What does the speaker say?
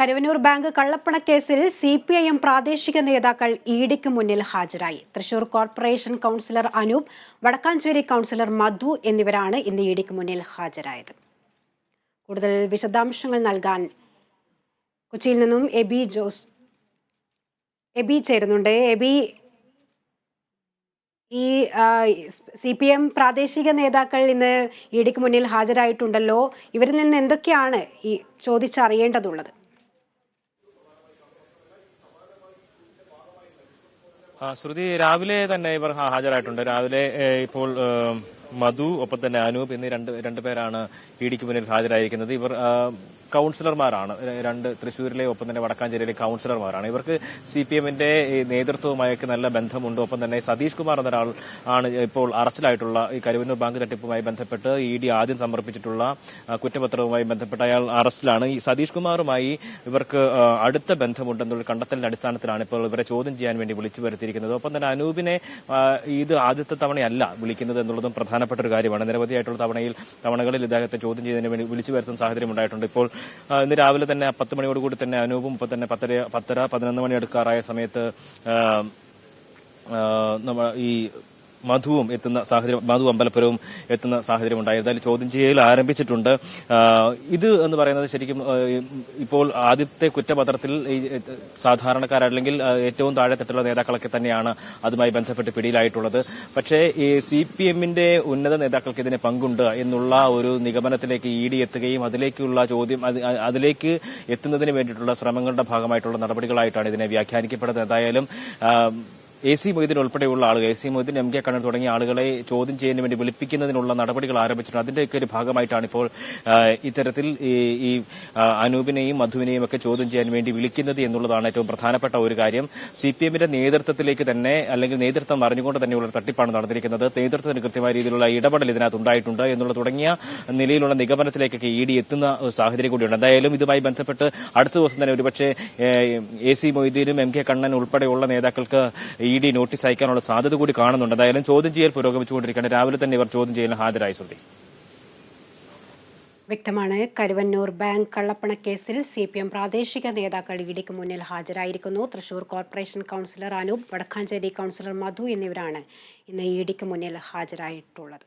Karuvannur bank കള്ളപ്പണക്കേസിൽ C P I M പ്രാദേശിക നേതാക്കൾ ഇഡിക്ക് ഡിക്ക് മുന്നിൽ ഹാജരായി. Thrissur corporation councillor Anoop Vadakkanchery councillor Madhu എന്നിവരാണ് ഇന്ന് ഇ ഡിക്ക് മുന്നിൽ ഹാജരായത്. കൂടുതൽ വിശദാംശങ്ങൾ നൽകാൻ കൊച്ചിയിൽ നിന്നും എബി ജോസ് എബി ചേരുന്നുണ്ട്. എബി ഈ സി പി എം പ്രാദേശിക നേതാക്കൾ ഇന്ന് ഇഡിക്ക് ഡിക്ക് മുന്നിൽ ഹാജരായിട്ടുണ്ടല്ലോ. ഇവരിൽ നിന്ന് എന്തൊക്കെയാണ് ഈ ചോദിച്ചറിയേണ്ടതുള്ളത്? ശ്രുതി രാവിലെ തന്നെ ഇവർ ഹാജരായിട്ടുണ്ട്. രാവിലെ ഇപ്പോൾ മധു ഒപ്പം തന്നെ അനൂപ് എന്നീ രണ്ട് രണ്ടുപേരാണ് ഇ ഡിക്ക് മുന്നിൽ ഹാജരായിരിക്കുന്നത്. ഇവർ കൌൺസിലർമാരാണ്. രണ്ട് തൃശൂരിലെ ഒപ്പം തന്നെ വടക്കാഞ്ചേരിയിലെ കൗൺസിലർമാരാണ്. ഇവർക്ക് സി പി എമ്മിന്റെ നേതൃത്വവുമായൊക്കെ നല്ല ബന്ധമുണ്ട്. ഒപ്പം തന്നെ സതീഷ് കുമാർ എന്നൊരാൾ ആണ് ഇപ്പോൾ അറസ്റ്റിലായിട്ടുള്ള ഈ കരുവന്നൂർ ബാങ്ക് തട്ടിപ്പുമായി ബന്ധപ്പെട്ട് ഇ ഡി ആദ്യം സമർപ്പിച്ചിട്ടുള്ള കുറ്റപത്രവുമായി ബന്ധപ്പെട്ട് അയാൾ അറസ്റ്റിലാണ്. ഈ സതീഷ് കുമാറുമായി ഇവർക്ക് അടുത്ത ബന്ധമുണ്ടെന്നുള്ള കണ്ടെത്തലിന്റെ അടിസ്ഥാനത്തിലാണ് ഇപ്പോൾ ഇവരെ ചോദ്യം ചെയ്യാൻ വേണ്ടി വിളിച്ചു വരുത്തിയിരിക്കുന്നത്. ഒപ്പം തന്നെ അനൂപിനെ ഇത് ആദ്യത്തെ തവണയല്ല വിളിക്കുന്നത് എന്നുള്ളതും പ്രധാനപ്പെട്ട ഒരു കാര്യമാണ്. നിരവധിയായിട്ടുള്ള തവണയിൽ തവണകളിൽ ഇദ്ദേഹത്തെ ചോദ്യം ചെയ്തതിന് വേണ്ടി വിളിച്ചു വരുത്തുന്ന സാഹചര്യം ഉണ്ടായിട്ടുണ്ട്. ഇപ്പോൾ ഇന്ന് രാവിലെ തന്നെ പത്ത് മണിയോടുകൂടി തന്നെ അനൂപും ഇപ്പം തന്നെ പത്തര പത്തര പതിനൊന്ന് മണി എടുക്കാറായ സമയത്ത് ഈ മധുവും എത്തുന്ന സാഹചര്യം മധു അമ്പലപ്പുരവും എത്തുന്ന സാഹചര്യം ഉണ്ടായി. എന്തായാലും ചോദ്യം ചെയ്യൽ ആരംഭിച്ചിട്ടുണ്ട്. ഇത് എന്ന് പറയുന്നത് ശരിക്കും ഇപ്പോൾ ആദ്യത്തെ കുറ്റപത്രത്തിൽ സാധാരണക്കാരല്ലെങ്കിൽ ഏറ്റവും താഴെത്തട്ടുള്ള നേതാക്കളൊക്കെ തന്നെയാണ് അതുമായി ബന്ധപ്പെട്ട് പിടിയിലായിട്ടുള്ളത്. പക്ഷേ ഈ സി പി എമ്മിന്റെ ഉന്നത നേതാക്കൾക്ക് ഇതിന് പങ്കുണ്ട് എന്നുള്ള ഒരു നിഗമനത്തിലേക്ക് ഇ ഡി എത്തുകയും അതിലേക്കുള്ള ചോദ്യം അതിലേക്ക് എത്തുന്നതിന് വേണ്ടിയിട്ടുള്ള ശ്രമങ്ങളുടെ ഭാഗമായിട്ടുള്ള നടപടികളായിട്ടാണ് ഇതിനെ വ്യാഖ്യാനിക്കപ്പെടുന്നത്. എന്തായാലും എ സി മൊയ്തീൻ ഉൾപ്പെടെയുള്ള ആളുകൾ A C Moideen M K Kannan തുടങ്ങിയ ആളുകളെ ചോദ്യം ചെയ്യുന്നതിന് വേണ്ടി വിളിപ്പിക്കുന്നതിനുള്ള നടപടികൾ ആരംഭിച്ചിട്ടുണ്ട്. അതിന്റെയൊക്കെ ഒരു ഭാഗമായിട്ടാണ് ഇപ്പോൾ ഇത്തരത്തിൽ ഈ അനൂപിനെയും മധുവിനെയും ഒക്കെ ചോദ്യം ചെയ്യാൻ വേണ്ടി വിളിക്കുന്നത് എന്നുള്ളതാണ് ഏറ്റവും പ്രധാനപ്പെട്ട ഒരു കാര്യം. സി പി എമ്മിന്റെ നേതൃത്വത്തിലേക്ക് തന്നെ അല്ലെങ്കിൽ നേതൃത്വം അറിഞ്ഞുകൊണ്ട് തന്നെയുള്ള തട്ടിപ്പാണ് നടന്നിരിക്കുന്നത്. നേതൃത്വത്തിന് കൃത്യമായ രീതിയിലുള്ള ഇടപെടൽ ഇതിനകത്ത് ഉണ്ടായിട്ടുണ്ട് എന്നുള്ള തുടങ്ങിയ നിലയിലുള്ള നിഗമനത്തിലേക്കൊക്കെ ഇ ഡി എത്തുന്ന സാഹചര്യം കൂടിയുണ്ട്. എന്തായാലും ഇതുമായി ബന്ധപ്പെട്ട് അടുത്ത ദിവസം തന്നെ ഒരുപക്ഷെ എ സി മൊയ്തീനും എം കെ കണ്ണൻ ഉൾപ്പെടെയുള്ള നേതാക്കൾക്ക് ഇ ഡി നോട്ടീസ് അയക്കാനുള്ള സാധ്യത കൂടി കാണുന്നുണ്ട്. എന്തായാലും ചോദ്യം ചെയ്യൽ പുരോഗമിച്ചുകൊണ്ടിരിക്കുകയാണ്. രാവിലെ തന്നെ ഇവർ ചോദ്യം ചെയ്യലിന് ഹാജരായി ശ്രുതി വ്യക്തമാണ്. കരുവന്നൂർ ബാങ്ക് കള്ളപ്പണക്കേസിൽ സി പി എം പ്രാദേശിക നേതാക്കൾ ഇ ഡിക്ക് മുന്നിൽ ഹാജരായിരിക്കുന്നു. Thrissur corporation councillor Anoop Vadakkanchery councillor Madhu എന്നിവരാണ് ഇന്ന് ഇ ഡിക്ക് മുന്നിൽ ഹാജരായിട്ടുള്ളത്.